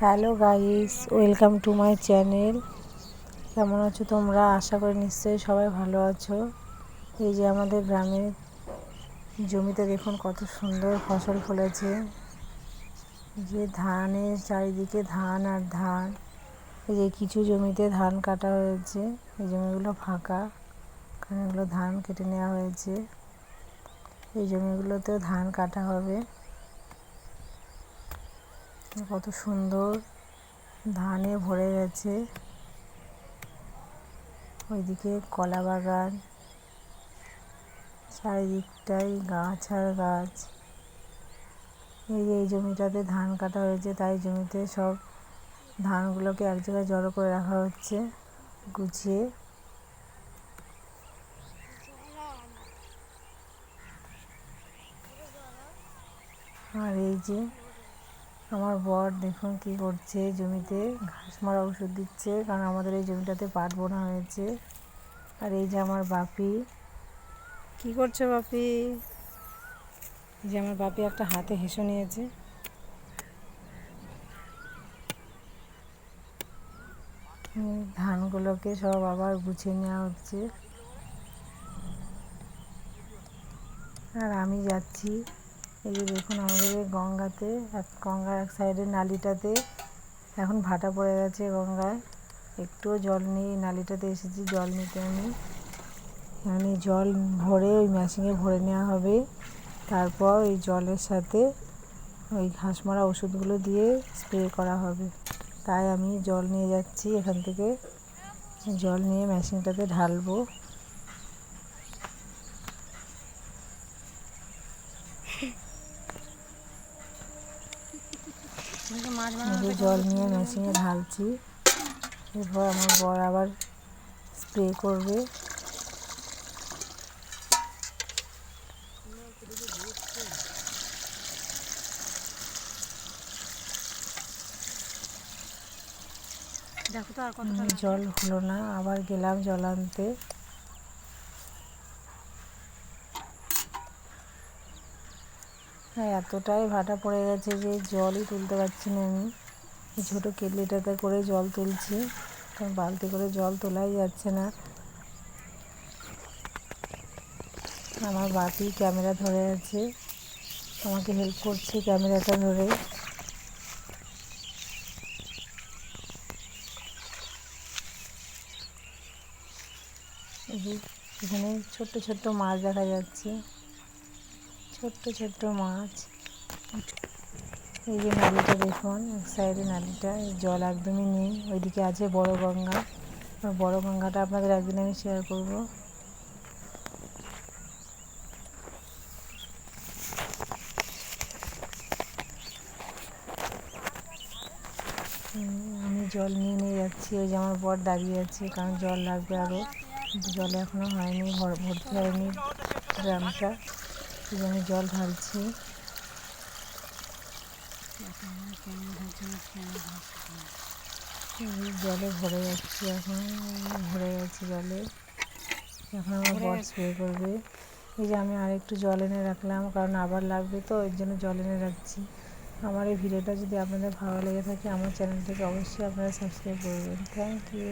Hello guys, welcome to my channel. কেমন আছো তোমরা? আশা করি নিশ্চয়ই সবাই ভালো আছো। এই যে আমাদের গ্রামের জমিতে দেখুন কত সুন্দর ফসল ফলেছে। যে ধানের চারিদিকে ধান আর ধান। এই যে কিছু জমিতে ধান কাটা হয়েছে। এই জমিগুলো ফাঁকা, কারণ এগুলো ধান কেটে নেওয়া হয়েছে। এই জমিগুলোতেও ধান কাটা হবে। কত সুন্দর ধানে ভরে গেছে। ওইদিকে কলা বাগান, চারিদিকটাই গাছ আর গাছ। এই এই জমিটাতে ধান কাটা হয়েছে, তাই জমিতে সব ধানগুলোকে এক জায়গায় জড়ো করে রাখা হচ্ছে, গুছিয়ে। আর এই যে আমার বর দেখুন কি করছে জমিতে ঘাস মারা ওষুধ দিচ্ছে কারণ আমাদের এই জমিটাতে পাট বোনা হয়েছে। আর এই যে আমার বাপি। কি করছ বাপি? এই যে আমার বাপি একটা হাতে হেসে নিয়েছে। ধানগুলোকে সব আবার গুছিয়ে নেওয়া হচ্ছে। আর আমি যাচ্ছি। এই যে দেখুন আমাদের এই গঙ্গাতে, এক গঙ্গার এক সাইডের নালিটাতে এখন ভাটা পড়ে গেছে গঙ্গায়। একটুও জল নেই নালিটাতে এসেছি, জল নিতে আমি এখানে জল ভরে ওই মেশিনে ভরে নেওয়া হবে। তারপর ওই জলের সাথে ওই ঘাস মারা ওষুধগুলো দিয়ে স্প্রে করা হবে। তাই আমি জল নিয়ে যাচ্ছি এখান থেকে। জল নিয়ে মেশিনটাতে ঢালবো। জল নিয়ে মেশিনে ঢালছি। এরপর আমার বর আবার স্প্রে করবে। জল হলো না আবার গেলাম জল আনতে। হ্যাঁ এতটাই ভাটা পড়ে গেছে যে জলই তুলতে পারছি না আমি। ছোটো কেটলিটাতে করে জল তুলছি। কারণ বালতি করে জল তোলাই যাচ্ছে না। আমার বাপি ক্যামেরা ধরে আছে। আমাকে হেল্প করছে ক্যামেরাটা ধরে। এখানে ছোট্ট ছোট্ট মাছ দেখা যাচ্ছে। ছোট্ট ছোট্ট মাছ। এই যে নালিটা দেখুন, এক সাইডে নালিটা জল একদমই নেই, ওইদিকে আছে বড় গঙ্গা। বড় গঙ্গাটা আপনাদের একদিন আমি শেয়ার করব। আমি জল নিয়ে নিয়ে যাচ্ছি, ওই যে আমার বর দাঁড়িয়ে আছে, কারণ জল লাগবে আরও জল এখনও হয়নি ভর্তি হয়নি ড্রামটা আমি জল ঢালছি। জলে ভরে যাচ্ছি এখন ভরে গেছে জলে। এখন আমার বর স্প্রে করবে। এই যে আমি আরেকটু জল এনে রাখলাম কারণ আবার লাগবে তো এর জন্য জল এনে রাখছি। আমার এই ভিডিওটা যদি আপনাদের ভালো লেগে থাকে আমার চ্যানেলটিকে অবশ্যই আপনারা সাবস্ক্রাইব করবেন। Thank you